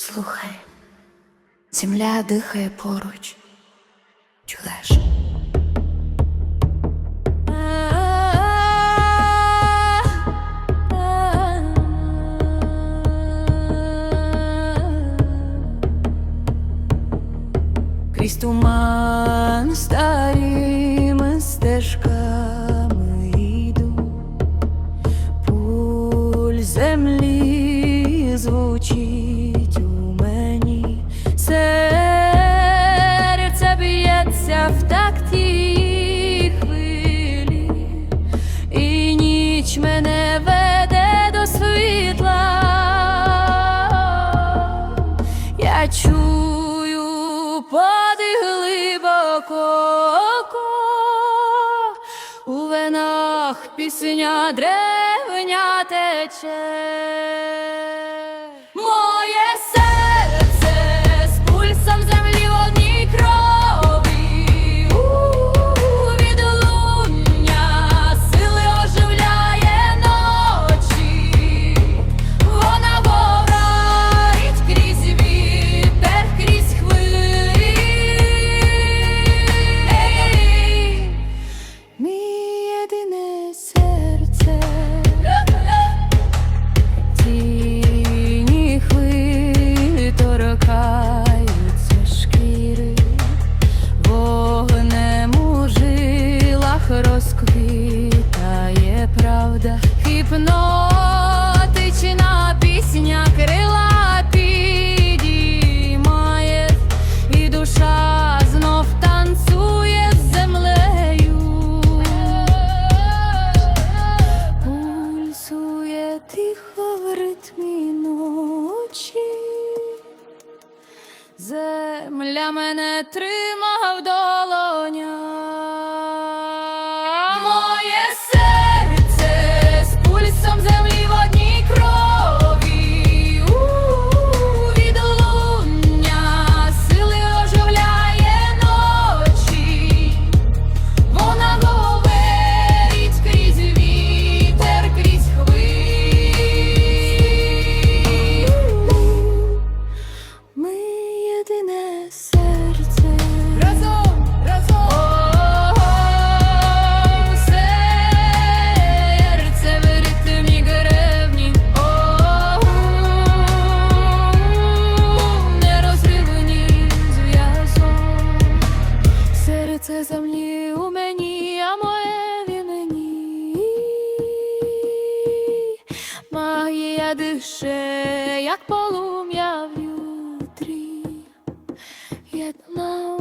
Слухай, земля дихає поруч, чуєш? Крізь туман старий коко, у винах пісня древня тече. квітає правда, гіпнотична пісня крила підіймає, і душа знов танцює з землею, пульсує тихо в ритмі ночі, земля мене тримав в долонях. пише, як полум'я в вітрі, єдна.